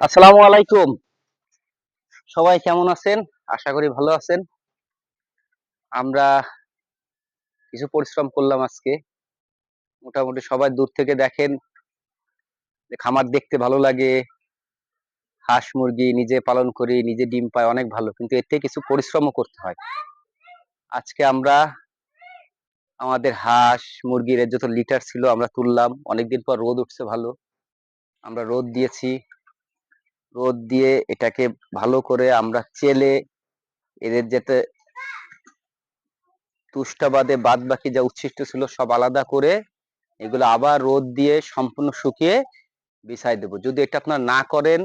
আসসালামু আলাইকুম। সবাই কেমন আছেন? আশা করি ভালো আছেন। আমরা কিছু পরিশ্রম করলাম আজকে। মোটামুটি সবাই দূর থেকে দেখেন যে খামার দেখতে ভালো লাগে। হাঁস মুরগি নিজে পালন করি, নিজে ডিম পাই, অনেক ভালো। কিন্তু এতে কিছু পরিশ্রমও করতে হয়। আজকে আমরা আমাদের হাঁস মুরগির যত লিটার ছিল আমরা তুললাম। অনেকদিন পর রোদ উঠছে ভালো। আমরা রোদ দিয়েছি। রোদ দিয়ে এটাকে ভালো করে আমরা চেলে এদের যাতে তুষ্টা বাদে বাকি যা উচ্ছিষ্ট ছিল সব আলাদা করে এগুলো আবার রোদ দিয়ে সম্পূর্ণ শুকিয়ে বিছাই দেবো। যদি এটা আপনার না করেন,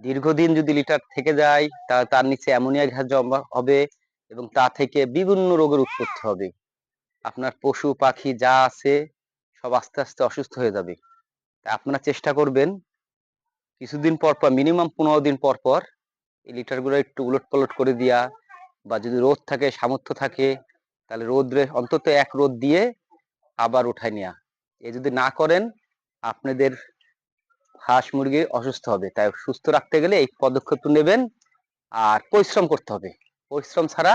দীর্ঘদিন যদি লিটার থেকে যায়, তা, তার নিচে অ্যামোনিয়া গ্যাস জমা হবে এবং তা থেকে বিভিন্ন রোগের উৎপত্তি হবে। আপনার পশু, পাখি যা আছে সব আস্তে আস্তে অসুস্থ হয়ে যাবে। আপনারা চেষ্টা করবেন কিছুদিন পর পর মিনিমাম পনেরো দিন পর পর এই লিটারগুলো একটু উলট পালট করে দিয়া বা যদি রোদ থাকে, সামর্থ্য থাকে, তাহলে রোদ্রে অন্তত এক রোদ দিয়ে আবার উঠায় নেওয়া এ যদি না করেন, আপনাদের হাঁস মুরগি অসুস্থ হবে। তাই সুস্থ রাখতে গেলে এই পদক্ষেপ নেবেন আর পরিশ্রম করতে হবে। পরিশ্রম ছাড়া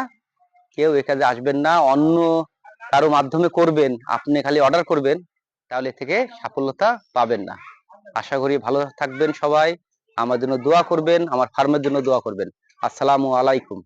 কেউ এ কাজে আসবেন না, অন্য কারও মাধ্যমে করবেন, আপনি খালি অর্ডার করবেন, তাহলে থেকে সাফল্যতা পাবেন না। আশা করি ভালো থাকবেন সবাই। আমার জন্য দোয়া করবেন, আমার ফার্মের জন্য দোয়া করবেন। আসসালামু আলাইকুম।